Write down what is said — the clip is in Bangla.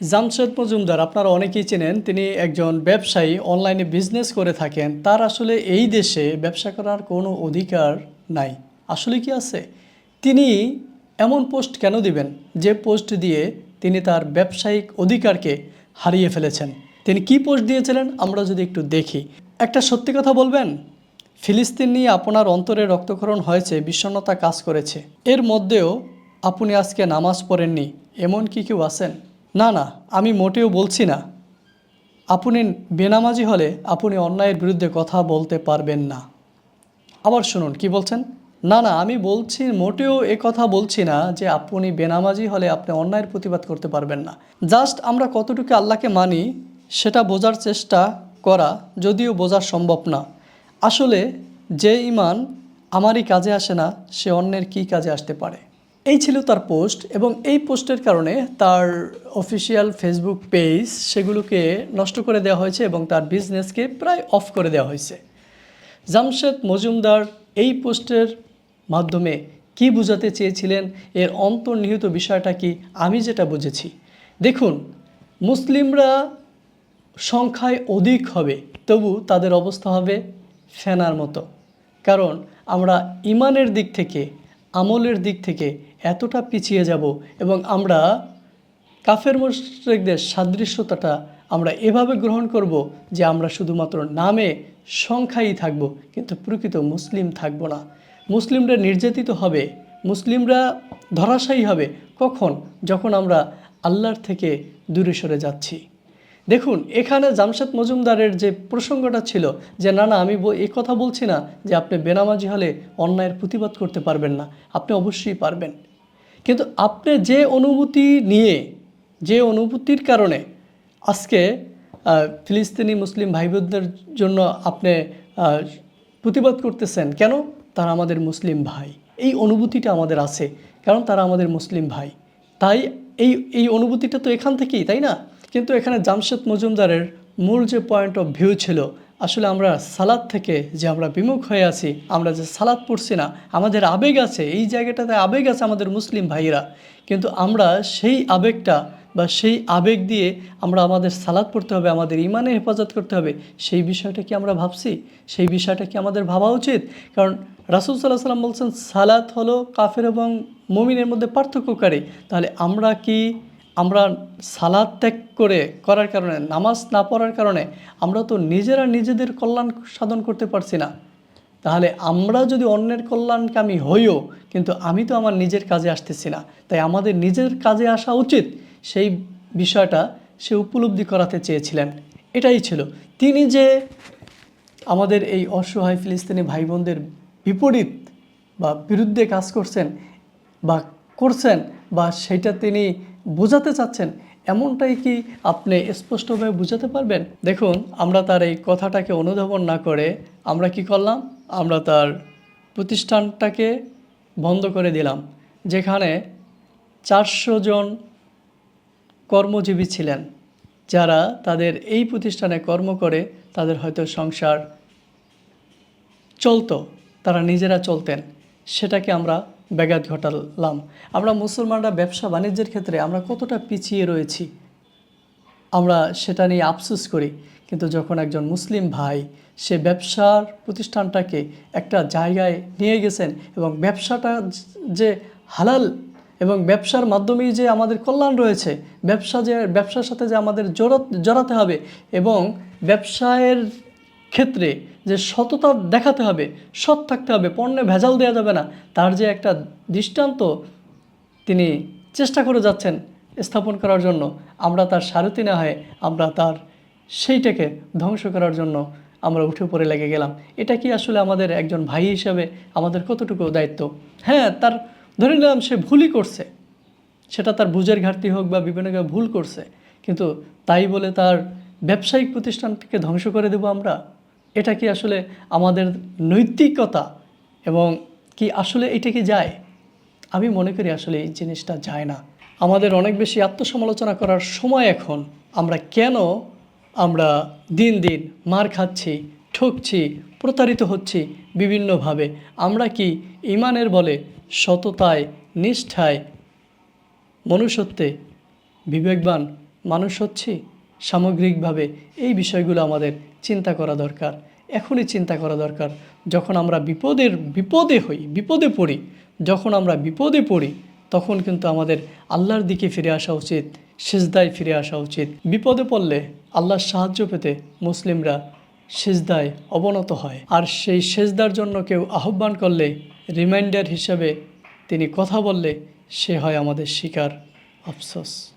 জামশেদ মজুমদার, আপনারা অনেকেই চেনেন, তিনি একজন ব্যবসায়ী, অনলাইনে বিজনেস করে থাকেন। তার আসলে এই দেশে ব্যবসা করার কোনো অধিকার নাই। আসলে কি আছে? তিনি এমন পোস্ট কেন দিবেন? যে পোস্ট দিয়ে তিনি তার ব্যবসায়িক অধিকারকে হারিয়ে ফেলেছেন। তিনি কি পোস্ট দিয়েছিলেন? আমরা যদি একটু দেখি। একটা সত্যি কথা বলবেন? ফিলিস্তিন নিয়ে আপনার অন্তরে রক্তক্ষরণ হয়েছে, বিষণ্ণতা কাজ করেছে। এর মধ্যেও আপনি আজকে নামাজ পড়েননি, এমন কি কেউ আছেন? না না, আমি মোটেও বলছি না। আপনি বেনামাজি হলে আপনি অন্যায়ের বিরুদ্ধে কথা বলতে পারবেন না। আবার শুনুন, কি বলছেন? না না, আমি বলছি, মোটেও এ কথা বলছি না যে আপনি বেনামাজি হলে আপনি অন্যায়ের প্রতিবাদ করতে পারবেন না। জাস্ট আমরা কতটুকু আল্লাহকে মানি, সেটা বোঝার চেষ্টা করা যদিও বোঝা সম্ভব না। আসলে যে ইমান আমারই কাজে আসে না, সে অন্যের কী কাজে আসতে পারে? এই ছিল তার পোস্ট এবং এই পোস্টের কারণে তার অফিসিয়াল ফেসবুক পেজ সেগুলোকে নষ্ট করে দেওয়া হয়েছে এবং তার বিজনেসকে প্রায় অফ করে দেওয়া হয়েছে। জামশেদ মজুমদার এই পোস্টের মাধ্যমে কি বোঝাতে চেয়েছিলেন, এর অন্তর্নিহিত বিষয়টা কি, আমি যেটা বুঝেছি। দেখুন, মুসলিমরা সংখ্যায় অধিক হবে, তবু তাদের অবস্থা হবে ফেনার মতো। কারণ আমরা ইমানের দিক থেকে, আমলের দিক থেকে এতটা পিছিয়ে যাব এবং আমরা কাফের মুশরিকদের সাদৃশ্যতাটা আমরা এভাবে গ্রহণ করব যে আমরা শুধুমাত্র নামে সংখ্যাই থাকব, কিন্তু প্রকৃত মুসলিম থাকব না। মুসলিমরা নির্যাতিত হবে, মুসলিমরা ধরাশায়ী হবে কখন? যখন আমরা আল্লাহর থেকে দূরে সরে যাচ্ছি। দেখুন, এখানে জামশেদ মজুমদারের যে প্রসঙ্গটা ছিল যে, না না, আমি এই কথা বলছি না যে, আপনি বেনামাজি হলে অন্যায়ের প্রতিবাদ করতে পারবেন না। আপনি অবশ্যই পারবেন। কিন্তু আপনি যে অনুভূতি নিয়ে, যে অনুভূতির কারণে আজকে ফিলিস্তিনি মুসলিম ভাই বোনদের জন্য আপনি প্রতিবাদ করতেছেন, কেন? তারা আমাদের মুসলিম ভাই। এই অনুভূতিটা আমাদের আছে, কারণ তারা আমাদের মুসলিম ভাই। তাই এই এই অনুভূতিটা তো এখান থেকেই, তাই না? কিন্তু এখানে জামশেদ মজুমদারের মূল যে পয়েন্ট অফ ভিউ ছিল আসলে আমরা সালাদ থেকে যে আমরা বিমুখ হয়ে আছি, আমরা যে সালাদ পড়ছি না, আমাদের আবেগ আছে, এই জায়গাটাতে আবেগ আছে আমাদের মুসলিম ভাইয়েরা। কিন্তু আমরা সেই আবেগটা বা সেই আবেগ দিয়ে আমরা আমাদের সালাদ পড়তে হবে, আমাদের ইমানের হেফাজত করতে হবে, সেই বিষয়টা কি আমরা ভাবছি? সেই বিষয়টা কি আমাদের ভাবা উচিত? কারণ রাসুল সাল্লাহ সাল্লাম বলছেন সালাত হলো কাফের এবং মমিনের মধ্যে পার্থক্যকারী তাহলে আমরা কি আমরা সালাদ ত্যাগ করে করার কারণে, নামাজ না পড়ার কারণে আমরা তো নিজেরা নিজেদের কল্যাণ সাধন করতে পারছি না। তাহলে আমরা যদি অন্যের কল্যাণকামী হইও, কিন্তু আমি তো আমার নিজের কাজে আসতেছি না। তাই আমাদের নিজের কাজে আসা উচিত সেই বিষয়টা সে উপলব্ধি করাতে চেয়েছিলেন। এটাই ছিল। তিনি যে আমাদের এই অসহায় ফিলিস্তিনি ভাই বোনদের বিপরীত বা বিরুদ্ধে কাজ করছেন বা করছেন বা সেটা তিনি বোঝাতে চাচ্ছেন, এমনটাই কি আপনি স্পষ্টভাবে বুঝাতে পারবেন? দেখুন, আমরা তার এই কথাটাকে অনুধাবন না করে আমরা কি করলাম? আমরা তার প্রতিষ্ঠানটাকে বন্ধ করে দিলাম, যেখানে চারশো জন কর্মজীবী ছিলেন, যারা তাদের এই প্রতিষ্ঠানে কর্ম করে তাদের হয়তো সংসার চলতো, তারা নিজেরা চলতেন, সেটাকে আমরা ব্যাঘাত ঘটালাম। আমরা মুসলমানরা ব্যবসা বাণিজ্যের ক্ষেত্রে আমরা কতটা পিছিয়ে রয়েছি, আমরা সেটা নিয়ে আফসোস করি। কিন্তু যখন একজন মুসলিম ভাই সে ব্যবসার প্রতিষ্ঠানটাকে একটা জায়গায় নিয়ে গেছেন এবং ব্যবসাটা যে হালাল এবং ব্যবসার মাধ্যমেই যে আমাদের কল্যাণ রয়েছে, ব্যবসা যে, ব্যবসার সাথে যে আমাদের জড়াত হবে এবং ব্যবসায়ের ক্ষেত্রে যে সততা দেখাতে হবে, সৎ থাকতে হবে, পণ্যে ভেজাল দেওয়া যাবে না। তার যে একটা দৃষ্টান্ত তিনি চেষ্টা করে যাচ্ছেন স্থাপন করার জন্য, আমরা তার সারথি না হয়ে আমরা তার সেইটাকে ধ্বংস করার জন্য আমরা উঠে পড়ে লেগে গেলাম। এটা কি আসলে আমাদের একজন ভাই হিসাবে আমাদের কতটুকু দায়িত্ব? হ্যাঁ তার ধরে নিলাম সে ভুলই করছে। সেটা তার বুঝের ঘাটতি হোক বা বিভিন্ন ভুল করছে। কিন্তু তাই বলে তার ব্যবসায়িক প্রতিষ্ঠানকে ধ্বংস করে দেব আমরা? এটা কি আসলে আমাদের নৈতিকতা এবং কি আসলে এটা কি যায়? আমি মনে করি আসলে এই জিনিসটা যায় না। আমাদের অনেক বেশি আত্মসমালোচনা করার সময় এখন আমরা কেন আমরা দিন দিন মার খাচ্ছি, ঠকছি, প্রতারিত হচ্ছি বিভিন্নভাবে? আমরা কি ইমানের বলে সততায়, নিষ্ঠায় মনুষ্যত্বে বিবেকবান মানুষ হচ্ছি? সামগ্রিকভাবে এই বিষয়গুলো আমাদের চিন্তা করা দরকার, এখনই চিন্তা করা দরকার। যখন আমরা বিপদের, বিপদে হই, বিপদে পড়ি, যখন আমরা বিপদে পড়ি, তখন কিন্তু আমাদের আল্লাহর দিকে ফিরে আসা উচিত, সেজদায় ফিরে আসা উচিত। বিপদে পড়লে আল্লাহর সাহায্য পেতে মুসলিমরা সেজদায় অবনত হয়। আর সেই সেজদার জন্য কেউ আহ্বান করলে, রিমাইন্ডার হিসাবে তিনি কথা বললে, সে হয় আমাদের শিকার। আফসোস।